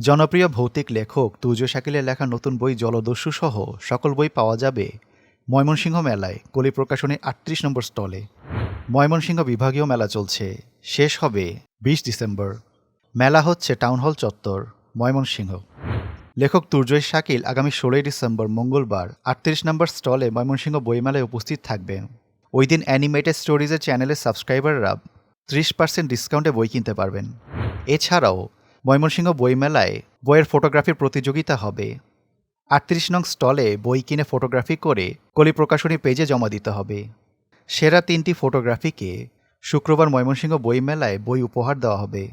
জনপ্রিয় ভৌতিক লেখক তুজ শাকিলের লেখা নতুন বই জলদস্যু সহ সকল বই পাওয়া যাবে ময়মনসিংহ মেলায়, কলি প্রকাশনীর আটত্রিশ নম্বর স্টলে। ময়মনসিংহ বিভাগীয় মেলা চলছে। শেষ হবে বিশ ডিসেম্বর। মেলা হচ্ছে টাউন হল চত্বর, ময়মনসিংহ। লেখক তুর্জয় শাকিল আগামী ষোলোই ডিসেম্বর মঙ্গলবার আটত্রিশ নম্বর স্টলে ময়মনসিংহ বইমেলায় উপস্থিত থাকবেন। ওই দিন অ্যানিমেটেড স্টোরিজের চ্যানেলের সাবস্ক্রাইবাররা ত্রিশ পার্সেন্ট ডিসকাউন্টে বই কিনতে পারবেন। এছাড়াও ময়মনসিংহ বইমেলায় বইয়ের ফটোগ্রাফির প্রতিযোগিতা হবে। আটত্রিশ নং স্টলে বই কিনে ফটোগ্রাফি করে কলি প্রকাশনী পেজে জমা দিতে হবে। সেরা তিনটি ফটোগ্রাফিকে শুক্রবার ময়মনসিংহ বইমেলায় বই উপহার দেওয়া হবে।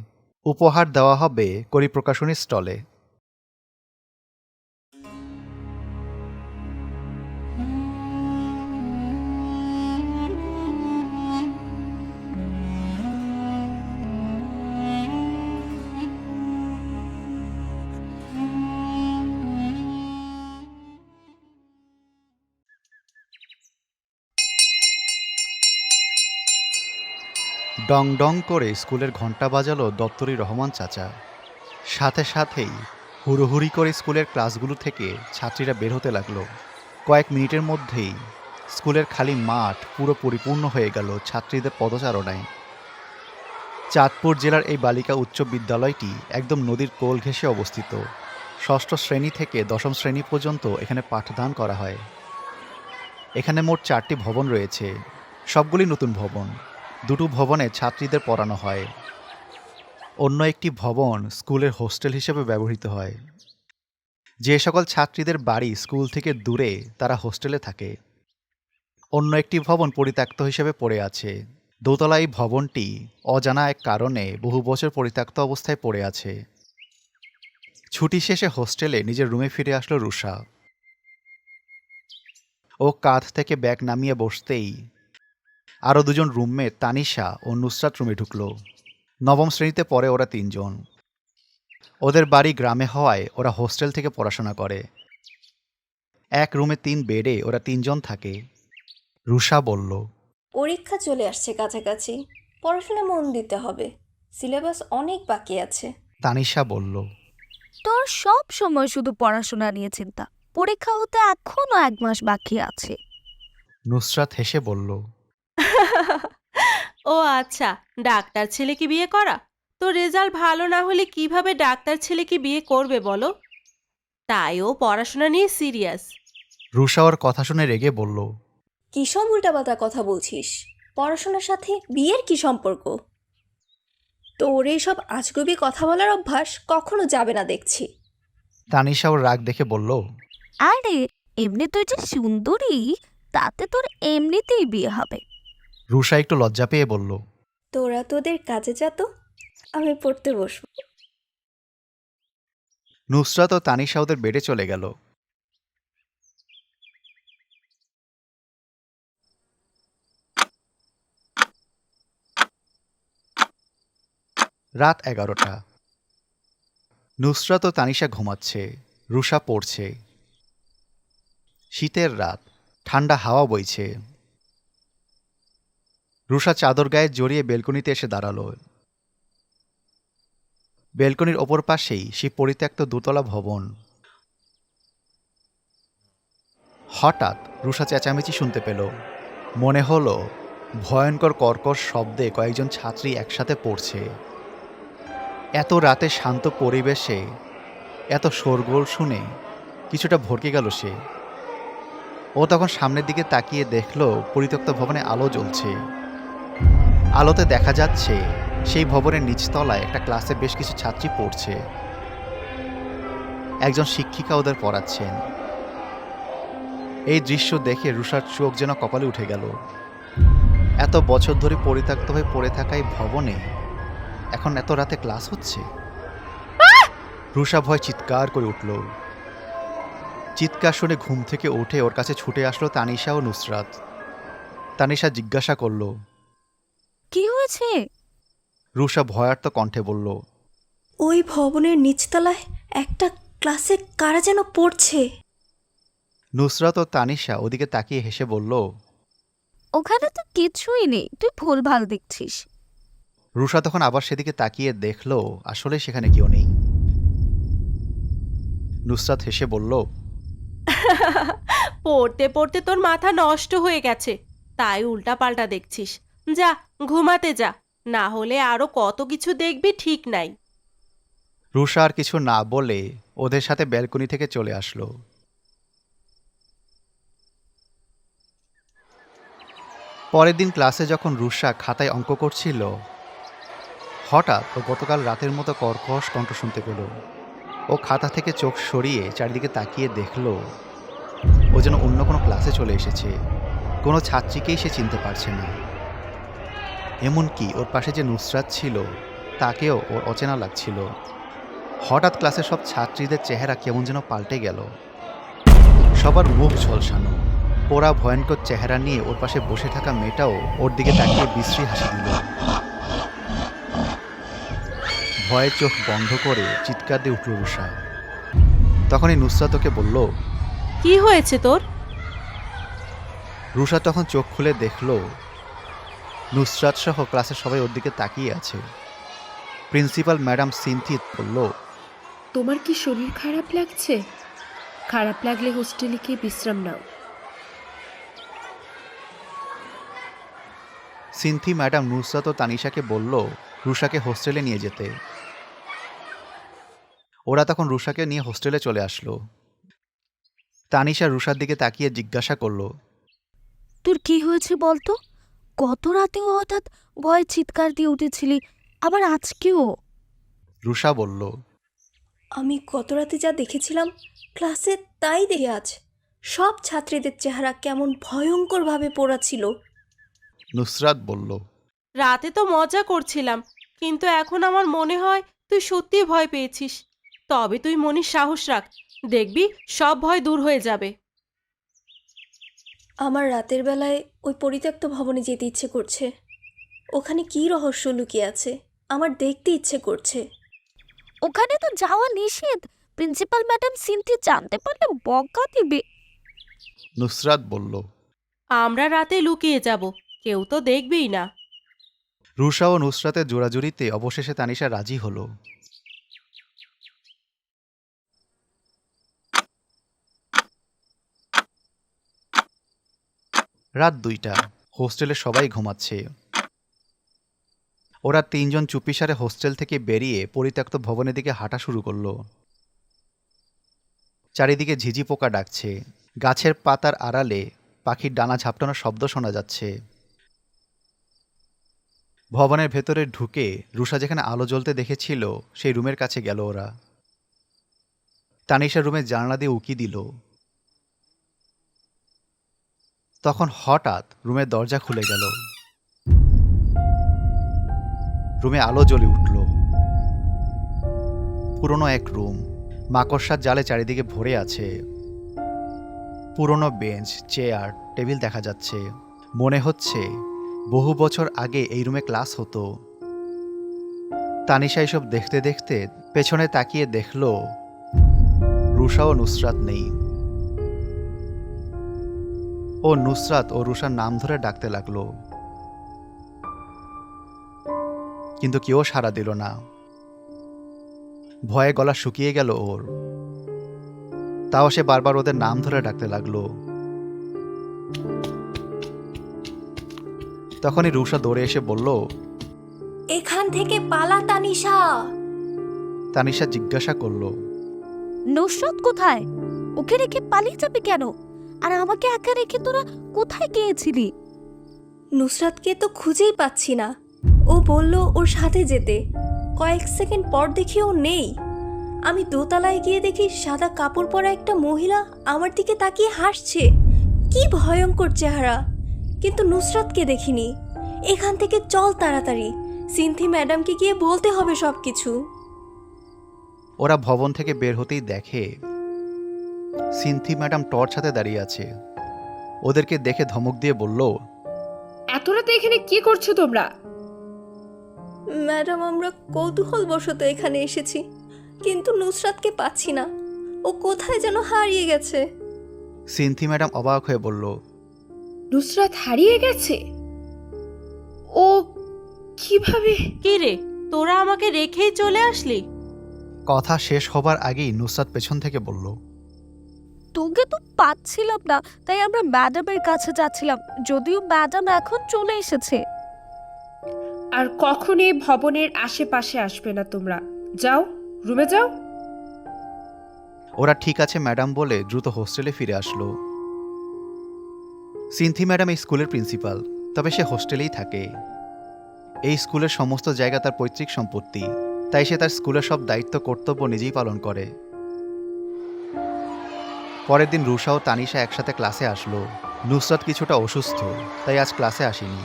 উপহার দেওয়া হবে কলি প্রকাশনীর স্টলে। ডং ডং করে স্কুলের ঘণ্টা বাজালো দপ্তরি রহমান চাচা। সাথে সাথেই হুড়োহুড়ি করে স্কুলের ক্লাসগুলো থেকে ছাত্রীরা বের হতে লাগল। কয়েক মিনিটের মধ্যেই স্কুলের খালি মাঠ পুরো পরিপূর্ণ হয়ে গেল ছাত্রীদের পদচারণায়। চাঁদপুর জেলার এই বালিকা উচ্চ বিদ্যালয়টি একদম নদীর কোল ঘেঁষে অবস্থিত। ষষ্ঠ শ্রেণি থেকে দশম শ্রেণি পর্যন্ত এখানে পাঠদান করা হয়। এখানে মোট চারটি ভবন রয়েছে। সবগুলি নতুন ভবন। দুটো ভবনে ছাত্রীদের পড়ানো হয়। অন্য একটি ভবন স্কুলের হোস্টেল হিসেবে ব্যবহৃত হয়। যে সকল ছাত্রীদের বাড়ি স্কুল থেকে দূরে তারা হোস্টেলে থাকে। অন্য একটি ভবন পরিত্যক্ত হিসেবে পড়ে আছে। দোতলা এই ভবনটি অজানা এক কারণে বহু বছর পরিত্যক্ত অবস্থায় পড়ে আছে। ছুটি শেষে হোস্টেলে নিজের রুমে ফিরে আসলো রুষা ও কাঁধ থেকে ব্যাগ নামিয়ে বসতেই আরও দুজন রুমমেট তানিশা ও নুসরাত রুমে ঢুকলো। নবম শ্রেণীতে পড়ে ওরা তিনজন। ওদের বাড়ি গ্রামে হওয়ায় ওরা হোস্টেল থেকে পড়াশোনা করে। এক রুমে তিন বেডে ওরা তিনজন থাকে। রুষা বলল পরীক্ষা চলে আসছে কাছাকাছি। পড়াশোনা মন দিতে হবে। সিলেবাস অনেক বাকি আছে। তানিশা বলল তোর সব সময় শুধু পড়াশোনা নিয়ে চিন্তা। পরীক্ষা হতে এখনও এক মাস বাকি আছে। নুসরাত হেসে বলল ও আচ্ছা ডাক্তার ছেলে কি বিয়ে করা? তো রেজাল্ট ভালো না হলে কীভাবে ডাক্তার ছেলে কি বিয়ে করবে বলো? তাই ও পড়াশোনা নিয়ে সিরিয়াস। রুষা ওর কথা শুনে রেগে বলল কি সব উল্টাপাতা কথা বলছিস? পড়াশোনার সাথে বিয়ের কি সম্পর্ক? তোর এইসব আজগুবি কথা বলার অভ্যাস কখনো যাবে না দেখছি। তানিশা ওর রাগ দেখে বলল আরে এমনি তুই যে সুন্দরী তাতে তোর এমনিতেই বিয়ে হবে। রুষা একটু লজ্জা পেয়ে বলল তোরা তোদের কাজে যা তো আমি পড়তে বসবো। নুসরাত ও তানিশা ওদের বেডে চলে গেল। রাত এগারোটা। নুসরাত ও তানিশা ঘুমাচ্ছে রুষা পড়ছে। শীতের রাত ঠান্ডা হাওয়া বইছে। রুষা চাদর গায়ে জড়িয়ে বেলকনিতে এসে দাঁড়াল। বেলকনির ওপর পাশেই সেই পরিত্যক্ত দোতলা ভবন। হঠাৎ রুষা চেঁচামেচি শুনতে পেল। মনে হলো, ভয়ঙ্কর কর্কশ শব্দে কয়েকজন ছাত্রী একসাথে পড়ছে। এত রাতে শান্ত পরিবেশে, এত শোরগোল শুনে কিছুটা ভরকে গেল সে। ও তখন সামনের দিকে তাকিয়ে দেখল, পরিত্যক্ত ভবনে আলো জ্বলছে। আলোতে দেখা যাচ্ছে সেই ভবনের নিচতলায় একটা ক্লাসে বেশ কিছু ছাত্রী পড়ছে। একজন শিক্ষিকা ওদের পড়াচ্ছেন। এই দৃশ্য দেখে রুষার চোখ যেন কপালে উঠে গেল। এত বছর ধরে পরিত্যক্ত হয়ে পড়ে থাকা এই ভবনে এখন এত রাতে ক্লাস হচ্ছে? রুষা ভয় চিৎকার করে উঠল। চিৎকার শুনে ঘুম থেকে উঠে ওর কাছে ছুটে আসলো তানিশা ও নুসরাত। তানিশা জিজ্ঞাসা করল কি হয়েছে? রুষা ভয়ার্ত কণ্ঠে বলল ওই ভবনের নিচতলায় একটা ক্লাসে কারা যেন পড়ছে? নুসরাত ও তানিশা ওদিকে তাকিয়ে হেসে বলল ওখানে তো কিছুই নেই তুই ভুল ভালো দেখছিস। রুষা তখন আবার সেদিকে তাকিয়ে দেখল আসলে সেখানে কেউ নেই। নুসরাত হেসে বলল পড়তে পড়তে তোর মাথা নষ্ট হয়ে গেছে তাই উল্টা পাল্টা দেখছিস। যা, ঘুমাতে যা। না হলে আরও কত কিছু দেখবি ঠিক নাই। রুষা আর কিছু না বলে ওদের সাথে ব্যালকনি থেকে চলে আসলো। পরের দিন ক্লাসে যখন রুষা খাতায় অঙ্ক করছিল, হঠাৎ ও গতকাল রাতের মতো কর্কশ কণ্ঠ শুনতে পেল। ও খাতা থেকে চোখ সরিয়ে চারিদিকে তাকিয়ে দেখল, ও যেন অন্য কোনো ক্লাসে চলে এসেছে। কোনো ছাত্রীকেই সে চিনতে পারছে না। এমনকি ওর পাশে যে নুসরাত ছিল তাকেও ওর অচেনা লাগছিল। হঠাৎ ক্লাসের সব ছাত্রীদের চেহারা কেমন যেন পাল্টে গেল। সবার মুখ ঝলসানো। পোড়া ভয়ঙ্কর চেহারা নিয়ে ওর পাশে বসে থাকা মেয়েটাও ওর দিকে তাকিয়ে বিশ্রী হাসি দিল। ভয়ে চোখ বন্ধ করে চিৎকার দিয়ে উঠল রুষা তখনই নুসরাত ওকে বলল কি হয়েছে তোর? রুষা তখন চোখ খুলে দেখল নুসরাত সহ ক্লাসের সবাই ওর দিকে তাকিয়ে আছে। প্রিন্সিপাল ম্যাডাম সিনথি বলল তোমার কি শরীর খারাপ লাগছে? খারাপ লাগলে হোস্টেলে গিয়ে বিশ্রাম নাও। সিনথি ম্যাডাম নুসরাত ও তানিশাকে বলল রুষাকে হোস্টেলে নিয়ে যেতে। ওরা তখন রুষাকে নিয়ে হোস্টেলে চলে আসলো। তানিশা রুষার দিকে তাকিয়ে জিজ্ঞাসা করল তোর কি হয়েছে বলতো? গত রাতেও হঠাৎ ভয়ে চিৎকার দিয়ে উঠেছিলি আবার আজকেও? রুষা বলল আমি গত রাতে যা দেখেছিলাম ক্লাসে তাই দেখে আজ। সব ছাত্রীদের চেহারা কেমন ভয়ঙ্করভাবে পোড়া ছিল। নুসরাত বলল রাতে তো মজা করছিলাম কিন্তু এখন আমার মনে হয় তুই সত্যি ভয় পেয়েছিস। তবে তুই মনির সাহস রাখ দেখবি সব ভয় দূর হয়ে যাবে। আমার রাতের বেলায় ওই পরিত্যক্ত ভবনে যেতে ইচ্ছে করছে। ওখানে কী রহস্য লুকিয়ে আছে? আমার দেখতে ইচ্ছে করছে। ওখানে তো যাওয়া নিষেধ। প্রিন্সিপাল ম্যাডাম সিনথি জানতে পারলে বকা দিবে। নুসরাত বলল আমরা রাতে লুকিয়ে যাব কেউ তো দেখবেই না। রুষা ও নুসরাতের জোড়াজুড়িতে অবশেষে তানিশা রাজি হলো। রাত দুইটা। হোস্টেলে সবাই ঘুমাচ্ছে। ওরা তিনজন চুপিসারে হোস্টেল থেকে বেরিয়ে পরিত্যক্ত ভবনের দিকে হাঁটা শুরু করল। চারিদিকে ঝিঝি পোকা ডাকছে। গাছের পাতার আড়ালে পাখির ডানা ঝাপটানোর শব্দ শোনা যাচ্ছে। ভবনের ভেতরে ঢুকে রুষা যেখানে আলো জ্বলতে দেখেছিল, সেই রুমের কাছে গেল ওরা। তানিশা রুমের জানলা দিয়ে উকি দিল। তখন হঠাৎ রুমের দরজা খুলে গেল। রুমে আলো জ্বলে উঠল। পুরনো এক রুম, মাকড়সার জালে চারিদিকে ভরে আছে। পুরনো বেঞ্চ, চেয়ার, টেবিল দেখা যাচ্ছে। মনে হচ্ছে বহু বছর আগে এই রুমে ক্লাস হতো। তানিশা এসব দেখতে দেখতে পেছনে তাকিয়ে দেখল রুষা ও নুসরাত নেই। ও নুসরাত ও রুষার নাম ধরে ডাকতে লাগল। কিন্তু কেউ সাড়া দিল না। ভয়ে গলা শুকিয়ে গেল ওর। তাও সে বারবার ওদের নাম ধরে ডাকতে লাগল। তখনই রুষা দৌড়ে এসে বলল এখান থেকে পালা তানিশা। তানিশা জিজ্ঞাসা করল নুসরত কোথায়? ওকে রেখে পালিয়ে যাবে কেন? আর আমাকে একা রেখে তোরা কোথায় গিয়েছিলি? নুসরাতকে তো খুঁজেই পাচ্ছি না। ও বলল ওর সাথে যেতে। কয়েক সেকেন্ড পর দেখি ও নেই। আমি দোতলায় গিয়ে দেখি সাদা কাপড় পরা একটা মহিলা আমার দিকে তাকিয়ে হাসছে। কি ভয়ঙ্কর চেহারা। কিন্তু নুসরাতকে দেখিনি। এখান থেকে চল তাড়াতাড়ি। সিনথি ম্যাডামকে গিয়ে বলতে হবে সব কিছু ওরা ভবন থেকে বের হতেই দেখে সিনথি ম্যাডাম টর্চ হাতে দাঁড়িয়ে আছে। ওদেরকে দেখে ধমক দিয়ে বলল এত রাতে এখানে কি করছ তোমরা? ম্যাডাম আমরা কৌতূহলবশত এখানে এসেছি কিন্তু নুসরাতকে পাচ্ছি না। ও কোথায় যেন হারিয়ে গেছে? সিনথি ম্যাডাম অবাক হয়ে বলল নুসরাত হারিয়ে গেছে? ও কীভাবে? কি রে? তোরা আমাকে রেখেই চলে আসলি? কথা শেষ হবার আগেই নুসরাত পেছন থেকে বলল তোকে তো পাচ্ছিলাম না তাই আমরা ম্যাডামের কাছে যাচ্ছিলাম যদিও ম্যাডাম এখন চলে এসেছে। আর কখনই ভবনের আশেপাশে আসবে না তোমরা। যাও রুমে যাও। ওরা ঠিক আছে ম্যাডাম বলে দ্রুত হোস্টেলে ফিরে আসলো। সিনথি ম্যাডাম এই স্কুলের প্রিন্সিপাল তবে সে হোস্টেলেই থাকে। এই স্কুলের সমস্ত জায়গা তার পৈতৃক সম্পত্তি তাই সে তার স্কুলের সব দায়িত্ব কর্তব্য নিজেই পালন করে। পরের দিন রুষা ও তানিশা একসাথে ক্লাসে আসলো। নুসরাত কিছুটা অসুস্থ, তাই আজ ক্লাসে আসেনি।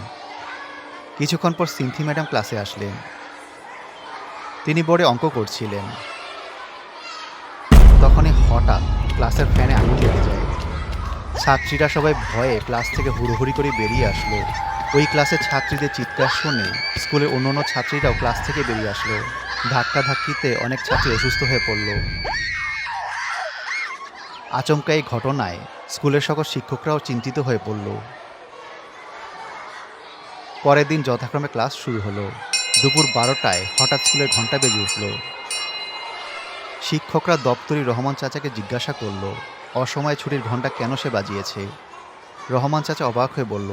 কিছুক্ষণ পর সিন্থি ম্যাডাম ক্লাসে আসলেন। তিনি বোর্ডে অঙ্ক করছিলেন। তখনই হঠাৎ ক্লাসের ফ্যানে আগুন লেগে যায়। ছাত্রীরা সবাই ভয়ে ক্লাস থেকে হুড়োহুড়ি করে বেরিয়ে আসলো। ওই ক্লাসের ছাত্রীদের চিৎকার শুনে স্কুলের অন্য ছাত্রীরাও ক্লাস থেকে বেরিয়ে আসলো। ধাক্কা ধাক্কিতে অনেক ছাত্রী অসুস্থ হয়ে পড়ল। আচমকা এই ঘটনায় স্কুলের সকল শিক্ষকরাও চিন্তিত হয়ে পড়ল। পরের দিন যথাক্রমে ক্লাস শুরু হলো। দুপুর বারোটায় হঠাৎ স্কুলের ঘণ্টা বেজে উঠল। শিক্ষকরা দপ্তরি রহমান চাচাকে জিজ্ঞাসা করল, অসময়ে ছুটির ঘণ্টা কেন সে বাজিয়েছে? রহমান চাচা অবাক হয়ে বলল,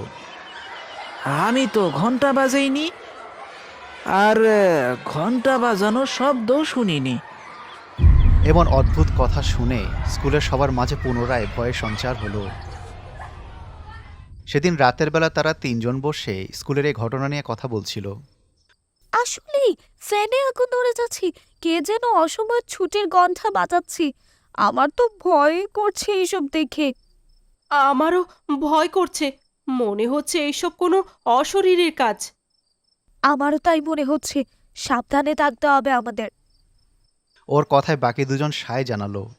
আমি তো ঘণ্টা বাজাইনি। আর ঘণ্টা বাজানোর শব্দ শুনিনি। এমন অদ্ভুত কথা শুনে স্কুলের সবার মাঝে পুনরায় ভয়ের সঞ্চার হলো। সেদিন রাতের বেলা তারা তিনজন বসে স্কুলের এই ঘটনা নিয়ে কথা বলছিল। আসলেই ফ্যানে আগুন ধরে যাচ্ছি কে যেন অসময় ছুটির গন্থা বাজাচ্ছি। আমার তো ভয় করছে এইসব দেখে। আমারও ভয় করছে। মনে হচ্ছে এইসব কোনো অশরীরের কাজ। আমারও তাই মনে হচ্ছে। সাবধানে থাকতে হবে আমাদের। ওর কথায় বাকি দুজন সায় জানালো।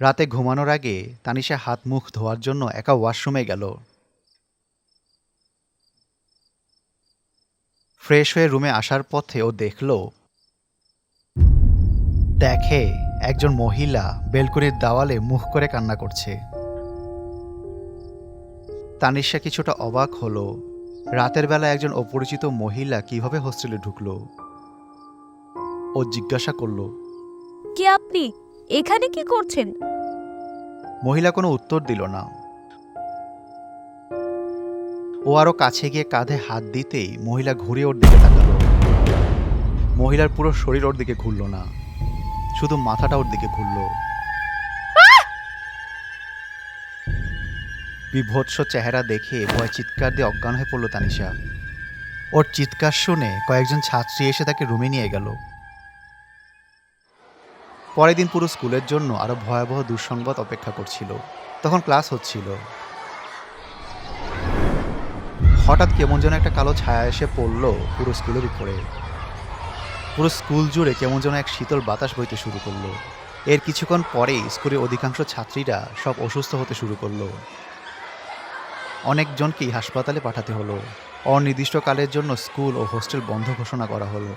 রাতে ঘুমানোর আগে তানিশা হাত মুখ ধোয়ার জন্য একা ওয়াশরুমে গেল। ফ্রেশ হয়ে রুমে আসার পথে ও দেখল, দেখে একজন মহিলা বেলকুনির দেওয়ালে মুখ করে কান্না করছে। তানিশা কিছুটা অবাক হলো। রাতের বেলা একজন অপরিচিত মহিলা কীভাবে হোস্টেলে ঢুকলো ও জিজ্ঞাসা করল কে আপনি? এখানে কি করছেন? মহিলা কোনো উত্তর দিল না। ও আরও কাছে গিয়ে কাঁধে হাত দিতেই মহিলা ঘুরে ওর দিকে তাকালো। মহিলার পুরো শরীর ওর দিকে ঘুরল না শুধু মাথাটা ওর দিকে ঘুরল। বিভৎস চেহারা দেখে ভয় চিৎকার দিয়ে অজ্ঞান হয়ে পড়ল তানিশা। ওর চিৎকার শুনে কয়েকজন ছাত্রী এসে তাকে রুমে নিয়ে গেল। পরের দিন পুরো স্কুলের জন্য আরও ভয়াবহ দুঃসংবাদ অপেক্ষা করছিল। তখন ক্লাস হচ্ছিল। হঠাৎ কেমন যেন একটা কালো ছায়া এসে পড়ল পুরো স্কুলের উপরে। পুরো স্কুল জুড়ে কেমন যেন এক শীতল বাতাস বইতে শুরু করল। এর কিছুক্ষণ পরেই স্কুলের অধিকাংশ ছাত্রীরা সব অসুস্থ হতে শুরু করল। অনেকজনকেই হাসপাতালে পাঠাতে হলো। অনির্দিষ্টকালের জন্য স্কুল ও হোস্টেল বন্ধ ঘোষণা করা হলো।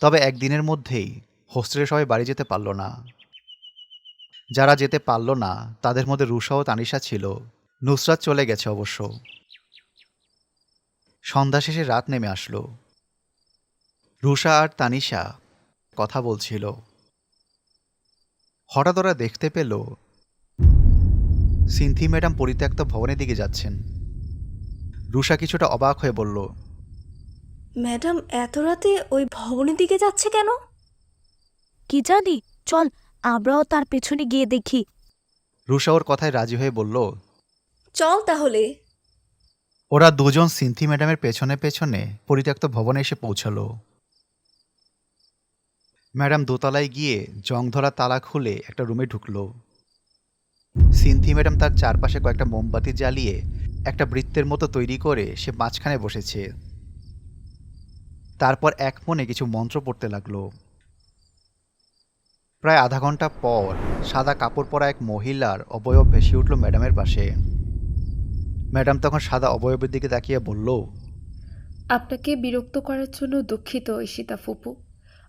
তবে একদিনের মধ্যেই হোস্টেলে সবাই বাড়ি যেতে পারল না। যারা যেতে পারল না, তাদের মধ্যে রুষা ও তানিশা ছিল। নুসরাত চলে গেছে অবশ্য। সন্ধ্যা শেষে রাত নেমে আসলো। রুষা আর তানিশা কথা বলছিল। হঠাৎ ওরা দেখতে পেল সিনথি ম্যাডাম পরিত্যক্ত ভবনের দিকে যাচ্ছেন। রুষা কিছুটা অবাক হয়ে বলল ম্যাডাম এত রাতে ওই ভবনের দিকে যাচ্ছে কেন? কি জানি চল আমরাও তার পেছনে গিয়ে দেখি। রুষা ওর কথায় রাজি হয়ে বলল চল তাহলে। ওরা দুজন সিন্থি ম্যাডামের পেছনে পেছনে পরিত্যক্ত ভবনে এসে পৌঁছালো। ম্যাডাম দোতলায় গিয়ে জং ধরা তালা খুলে একটা রুমে ঢুকলো। সিনথি ম্যাডাম তার চারপাশে কয়েকটা মোমবাতি জ্বালিয়ে একটা বৃত্তের মতো তৈরি করে সে মাঝখানে বসেছে। তারপর এক মনে কিছু মন্ত্র পড়তে লাগল। প্রায় আধা ঘণ্টা পর সাদা কাপড় পরা এক মহিলার অবয়ব ভেসে উঠল ম্যাডামের পাশে। ম্যাডাম তখন সাদা অবয়বের দিকে তাকিয়ে বলল, আপনাকে বিরক্ত করার জন্য দুঃখিত, ঈশিতা ফুপু।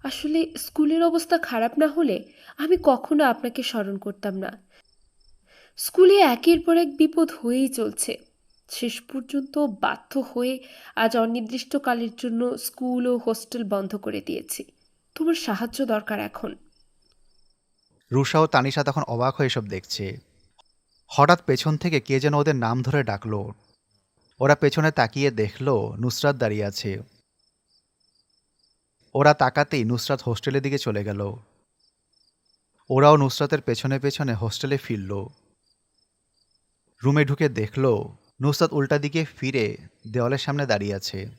আসলে স্কুলের অবস্থা খারাপ না হলে আমি কখনো আপনাকে স্মরণ করতাম না। স্কুলে একের পর এক বিপদ হয়েই চলছে। শেষ পর্যন্ত বাধ্য হয়ে আজ অনির্দিষ্টকালের জন্য স্কুল ও হোস্টেল বন্ধ করে দিয়েছি। তোমার সাহায্য দরকার এখন। রুষা ও তানিশা তখন অবাক হয়ে এসব দেখছে। হঠাৎ পেছন থেকে কে যেন ওদের নাম ধরে ডাকলো। ওরা পেছনে তাকিয়ে দেখল নুসরাত দাঁড়িয়ে আছে। ওরা তাকাতেই নুসরাত হোস্টেলের দিকে চলে গেল। ওরাও নুসরাতের পেছনে পেছনে হোস্টেলে ফিরল। রুমে ঢুকে দেখল নুসরাত উল্টা দিকে ফিরে দেওয়ালের সামনে দাঁড়িয়ে আছে।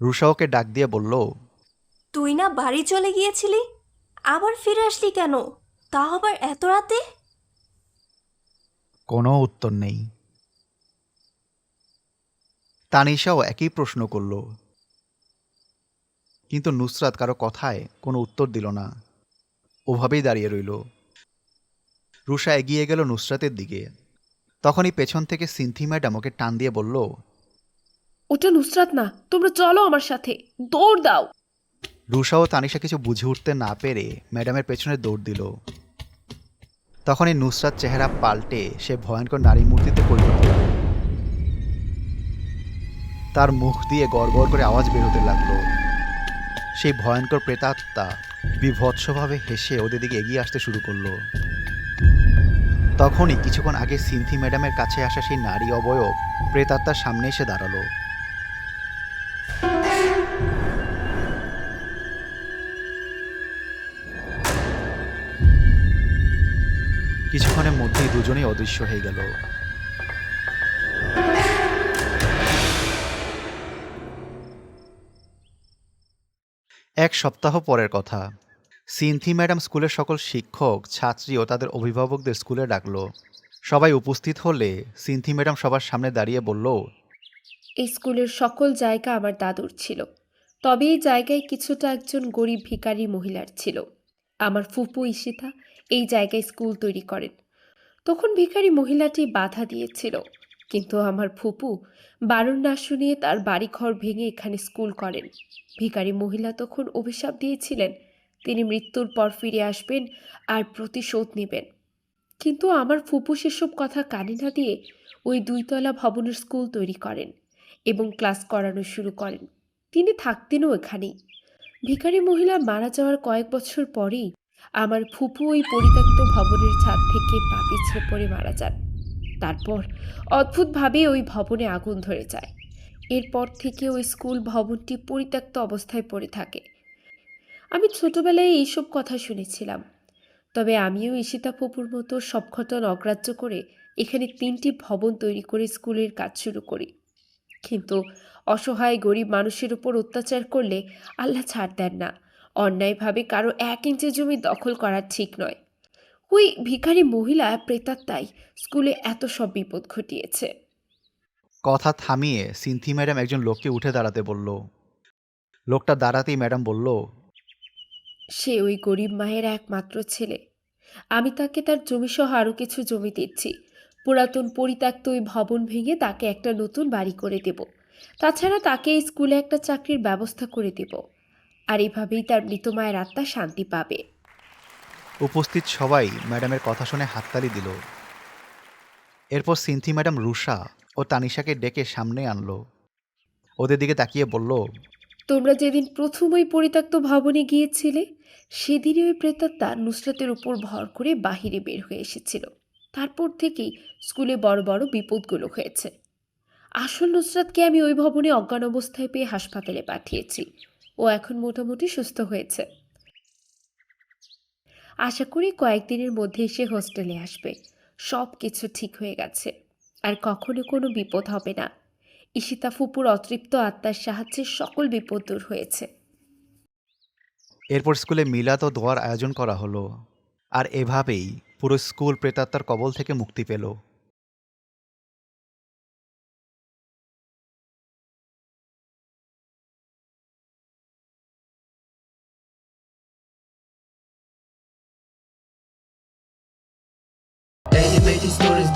রুষা ওকে ডাক দিয়ে বলল তুই না বাড়ি চলে গিয়েছিলি? আবার ফিরে আসলি কেন? তা আবার এত রাতে? কোনো উত্তর নেই। তানিশাও একই প্রশ্ন করল। কিন্তু নুসরাত কারও কথায় কোনো উত্তর দিল না। ওভাবেই দাঁড়িয়ে রইল। রুষা এগিয়ে গেল নুসরাতের দিকে। তখনই পেছন থেকে সিনথি ম্যাডাম ওকে টান দিয়ে বলল ওটা নুসরাত না তোমরা চলো আমার সাথে দৌড় দাও। রুষা ও তানিশা কিছু বুঝে উঠতে না পেরে ম্যাডামের পেছনে দৌড় দিল। তখনই নুসরাত চেহারা পাল্টে সে ভয়ঙ্কর নারী মূর্তিতে পরিণত তার মুখ দিয়ে গড়গড় করে আওয়াজ বের হতে লাগল। সেই ভয়ঙ্কর প্রেতাত্মা বিভৎসভাবে হেসে ওদের দিকে এগিয়ে আসতে শুরু করল। তখনই কিছুক্ষণ আগে সিনথি ম্যাডামের কাছে আসা সেই নারী অবয়ব প্রেতাত্মার সামনে এসে দাঁড়াল। কিছুক্ষণের মধ্যেই দুজনেই অদৃশ্য হয়ে গেল। এক সপ্তাহ পরের কথা। সিনথি ম্যাডাম স্কুলের সকল শিক্ষক, ছাত্রী ও তাদের অভিভাবকদের স্কুলে ডাকলো। সবাই উপস্থিত হলে সিনথি ম্যাডাম সবার সামনে দাঁড়িয়ে বলল, এই স্কুলের সকল জায়গা আমার দাদুর ছিল। তবে এই জায়গায় কিছুটা একজন গরিব ভিখারি মহিলার ছিল। আমার ফুপু ঈশিতা এই জায়গায় স্কুল তৈরি করেন। তখন ভিখারি মহিলাটি বাধা দিয়েছিল। কিন্তু আমার ফুপু বারণ না শুনিয়ে তার বাড়িঘর ভেঙে এখানে স্কুল করেন। ভিখারি মহিলা তখন অভিশাপ দিয়েছিলেন তিনি মৃত্যুর পর ফিরে আসবেন আর প্রতিশোধ নেবেন। কিন্তু আমার ফুপু সেসব কথা কানে না দিয়ে ওই দুইতলা ভবনের স্কুল তৈরি করেন এবং ক্লাস করানো শুরু করেন। তিনি থাকতেনও এখানেই। ভিখারি মহিলা মারা যাওয়ার কয়েক বছর পরেই আমার ফুপু ওই পরিত্যক্ত ভবনের ছাদ থেকে পা পিছড়ে পড়ে মারা যান। তারপর অদ্ভুতভাবে ওই ভবনে আগুন ধরে যায়। এরপর থেকে ওই স্কুল ভবনটি পরিত্যক্ত অবস্থায় পড়ে থাকে। আমি ছোটবেলায় এইসব কথা শুনেছিলাম। তবে আমিও ঈশিতা ফুপুর মতো সব ঘটনা অগ্রাহ্য করে এখানে তিনটি ভবন তৈরি করে স্কুলের কাজ শুরু করি। কিন্তু অসহায় গরিব মানুষের উপর অত্যাচার করলে আল্লাহ ছাড় দেন না। অন্যায়ভাবে কারও এক ইঞ্চি জমি দখল করা ঠিক নয়। ওই ভিখারি মহিলা প্রেতাত্মাই স্কুলে এত সব বিপদ ঘটিয়েছে। কথা থামিয়ে সিনথি ম্যাডাম একজন লোককে উঠে দাঁড়াতে বলল। লোকটা দাঁড়াতেই ম্যাডাম বলল সে ওই গরিব মায়ের একমাত্র ছেলে। আমি তাকে তার জমিসহ আরও কিছু জমি দিচ্ছি। পুরাতন পরিত্যক্ত ওই ভবন ভেঙে তাকে একটা নতুন বাড়ি করে দেব। তাছাড়া তাকে এই স্কুলে একটা চাকরির ব্যবস্থা করে দেব। আর এভাবেই তার মৃত মায়ের আত্মা শান্তি পাবে। উপস্থিত সবাই ম্যাডামের কথা শুনে হাততালি দিল। এরপর সিনথি ম্যাডাম রুষা ও তানিশাকে ডেকে সামনে আনলো। ওদের দিকে তাকিয়ে বলল তোমরা যেদিন প্রথম ওই পরিত্যক্ত ভবনে গিয়েছিলে, সেদিনই ওই প্রেতাত্মা নুসরাতের উপর ভর করে বাহিরে বের হয়ে এসেছিল। তারপর থেকেই স্কুলে বড় বড় বিপদগুলো হয়েছে। আসল নুসরাতকে আমি ওই ভবনে অজ্ঞান অবস্থায় পেয়ে হাসপাতালে পাঠিয়েছি। ও এখন মোটামুটি সুস্থ হয়েছে। আশা করি কয়েকদিনের মধ্যে সে হোস্টেলে আসবে। সব কিছু ঠিক হয়ে গেছে। আর কখনো কোনো বিপদ হবে না। ঈশিতা ফুপুর অতৃপ্ত আত্মার সাহায্যে সকল বিপদ দূর হয়েছে। এরপর স্কুলে মিলাদ ও দোয়ার আয়োজন করা হলো। আর এভাবেই পুরো স্কুল প্রেতাত্মার কবল থেকে মুক্তি পেল।